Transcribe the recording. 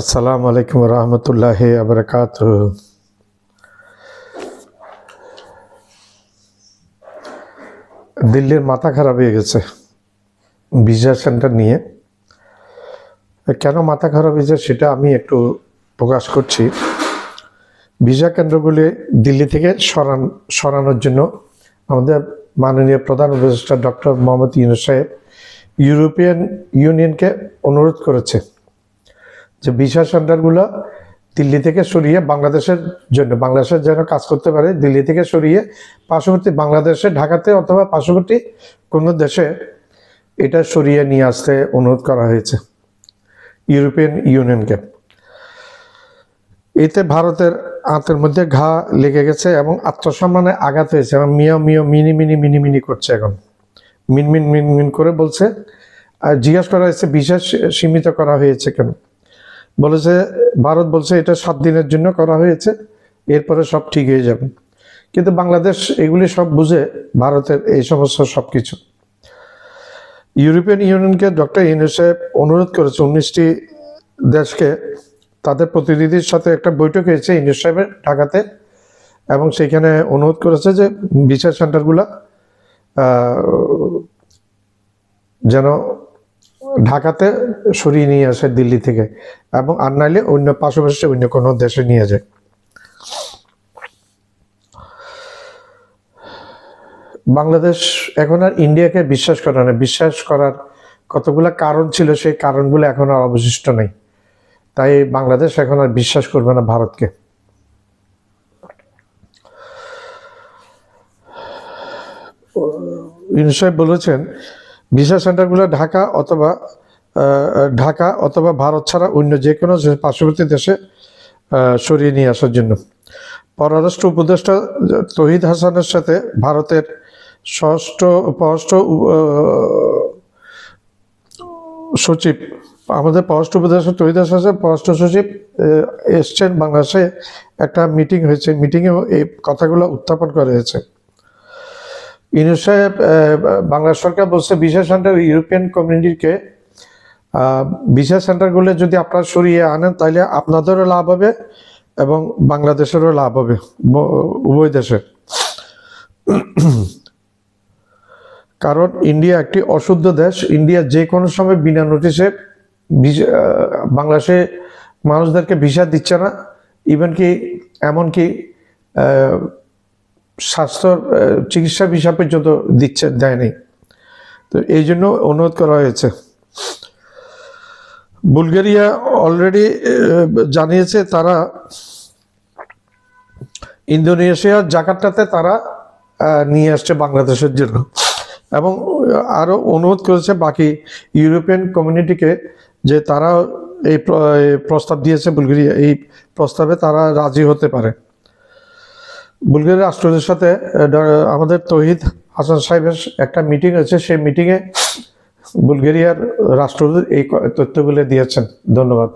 আসসালামু আলাইকুম রহমতুল্লাহ আবরকাত দিল্লির মাথা খারাপ হয়ে গেছে ভিসা সেন্টার নিয়ে। কেন মাথা খারাপ হয়েছে সেটা আমি একটু প্রকাশ করছি। ভিসা কেন্দ্রগুলি দিল্লি থেকে সরান সরানোর জন্য আমাদের মাননীয় প্রধান উপদেষ্টা ডক্টর মোহাম্মদ ইউনুস সাহেব ইউরোপিয়ান ইউনিয়নকে অনুরোধ করেছে। যে ভিসা সেন্টারগুলো দিল্লি থেকে সরিয়ে বাংলাদেশের জন্য, বাংলাদেশের যেন কাজ করতে পারে, দিল্লি থেকে সরিয়ে পার্শ্ববর্তী বাংলাদেশে, ঢাকাতে অথবা পার্শ্ববর্তী কোনো দেশে এটা সরিয়ে নিয়ে আসতে অনুরোধ করা হয়েছে ইউরোপিয়ান ইউনিয়নকে। এতে ভারতের আঁতের মধ্যে ঘা লেগে গেছে এবং আত্মসম্মানে আঘাত হয়েছে এবং মিয়া মিয়া মিনি মিনি মিনি মিনি করছে এখন। মিন মিন মিন মিন করে বলছে। আর জিজ্ঞাসা করা হয়েছে বিশেষ সীমিত করা হয়েছে কেন? বলেছে, ভারত বলছে এটা সাত দিনের জন্য করা হয়েছে, এরপরে সব ঠিক হয়ে যাবে। কিন্তু বাংলাদেশ এগুলি সব বুঝে ভারতের এই সমস্ত সব কিছু ইউরোপিয়ান ইউনিয়নকে ডক্টর ইউনিসেফ অনুরোধ করেছে উনিশটি দেশকে তাদের প্রতিনিধির সাথে একটা বৈঠক হয়েছে ইউনিস সাহেবের ঢাকাতে, এবং সেখানে অনুরোধ করেছে যে বিচার সেন্টারগুলো যেন ঢাকাতে সরিয়ে নিয়ে আসে দিল্লি থেকে এবং আর নাইলে অন্য পাশাপাশি অন্য কোনো দেশে নিয়ে যায়। বাংলাদেশ এখন আর ইন্ডিয়াকে বিশ্বাস করে না। বিশ্বাস করার কতগুলো কারণ ছিল, সেই কারণগুলো এখন আর অবশিষ্ট নেই। তাই বাংলাদেশ এখন আর বিশ্বাস করবে না ভারতকে। ইউনিসেফ বলেছেন ভিসা সেন্টারগুলো ঢাকা অথবা ঢাকা অথবা ভারত ছাড়া অন্য যে কোনো পার্শ্ববর্তী দেশে সরিয়ে নিয়ে আসার জন্য। পররাষ্ট্র উপদেষ্টা তহিদ হাসানের সাথে ভারতের ষষ্ঠ, পররাষ্ট্র সচিব, আমাদের পররাষ্ট্র উপদেষ্টা তহিদ হাসান পররাষ্ট্র সচিব এসছেন বাংলাদেশে। একটা মিটিং হয়েছে। মিটিংয়েও এই কথাগুলো উত্থাপন করা হয়েছে। ইউনুস সাহেব বাংলাদেশ সরকার বলছে ভিসা সেন্টার ইউরোপিয়ান কমিউনিটিকে ভিসা সেন্টারগুলো যদি আপনারা সরিয়ে আনেন, তাহলে আপনাদেরও লাভ হবে এবং বাংলাদেশেরও লাভ হবে উভয় দেশে। কারণ ইন্ডিয়া একটি অশুদ্ধ দেশ, ইন্ডিয়া যে কোনো সময় বিনা নোটিশে বাংলাদেশে মানুষদেরকে ভিসা দিচ্ছে না। ইভেন কি, এমনকি স্বাস্থ্য চিকিৎসা ভিসা পর্যন্ত দিচ্ছে, দেয়নি। তো এই জন্য অনুরোধ করা হয়েছে। বুলগেরিয়া অলরেডি জানিয়েছে তারা ইন্দোনেশিয়ার জাকার্তাতে তারা নিয়ে আসছে বাংলাদেশের জন্য। এবং আরও অনুরোধ করেছে বাকি ইউরোপিয়ান কমিউনিটিকে যে তারা এই প্রস্তাব দিয়েছে বুলগেরিয়া, এই প্রস্তাবে তারা রাজি হতে পারে। বুলগেরিয়া রাষ্ট্রদের সাথে আমাদের তহিদ হাসান সাহেবের একটা মিটিং হয়েছে। সেই মিটিংয়ে বুলগেরিয়ার রাষ্ট্রদূত এই তথ্যগুলো দিয়েছেন। ধন্যবাদ।